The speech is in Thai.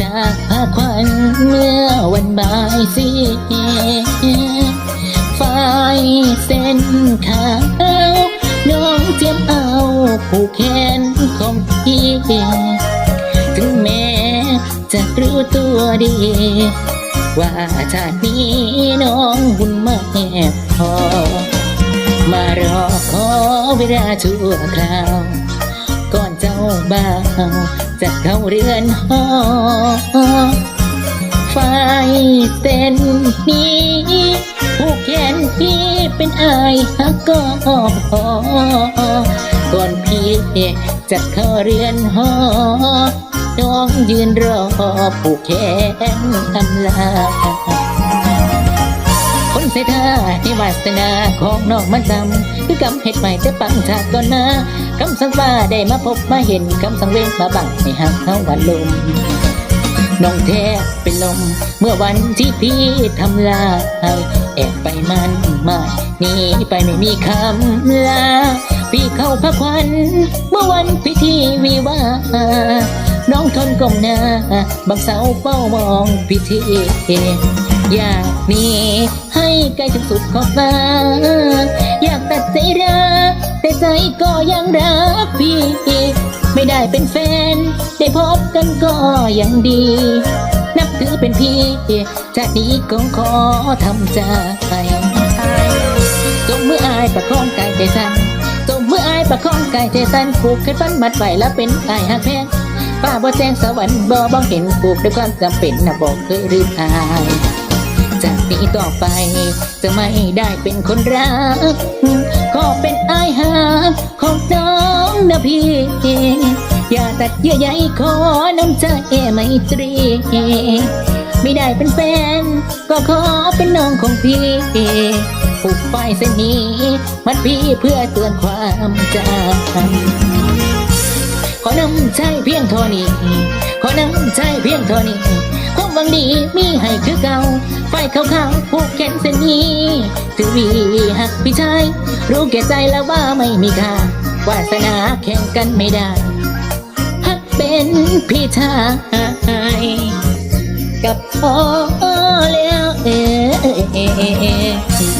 จากพาควันเมื่อวันบ่ายสีฝ้ายเส้นขาวน้องเจียมเอาผูกแขนของพี่ถึงแม้จะรู้ตัวดี ว่าชาตินี้น้องบุญมาแอบพอมารอขอเวลาชั่วคราว เจ้าบ่าวจะเข้าเรือนหอไฟเส้นนี้ผู้แขนพี่เป็นอายฮักก็ก่อนพี่จะเข้าเรือนหอน้องยืนรอผู้แขนทำลาคนเสียท่าให้วาสนาของน้องมันจำคือกำเห็ดใหม่จะปังชาก่อนนะ คำสั่งฟ้าได้มาพบมาเห็นคำสั่งเวทมาบังให้หักเขาวันลมน้องแทบเป็นลมเมื่อวันที่พี่ทำลายแอบไปมันมาหนีไปไม่มีคำลา พี่เข้าพักควันเมื่อวันพิธีวิวาน้องทนก้มหน้าบังเสาเฝ้ามองพิธีอยากหนีให้ใกล้ถึงสุดขอบฟ้า พี่ ไม่ได้เป็นแฟน ได้พบกันก็ยังดี นับถือเป็นพี่ชาตินี้ก็ขอทำใจจงมืออายประคองกายใจสั่นจงมืออายประคองกายใจสั่นผูกขึ้นฟันมัดไว้แล้วเป็นอายหักแพงป้าบ่แจ้งสวรรค์บ่บ้องเห็นผูกด้วยความจำเป็นนะบอกเคยรีบอายจากนี้ต่อไปจะไม่ได้เป็นคนรัก พี่ อย่าตัดเยื่อใยขอน้ำใจไมตรี ไม่ได้เป็นแฟน ก็ขอเป็นน้องของพี่ผูกป้ายเส้นนี้ มัดพี่เพื่อเตือนความจำขอน้ำใจเพียงเท่านี้ ขอน้ำใจเพียงเท่านี้ความหวังดีมีให้คือเก่าไฟขาวๆผูกแขนเส้นนี้ถือวีหักพี่ชายรู้แก่ใจแล้วว่าไม่มีค่า วาสนาแข่งกันไม่ได้ฮักเป็นพี่ชายกับพ่อแล้วเออ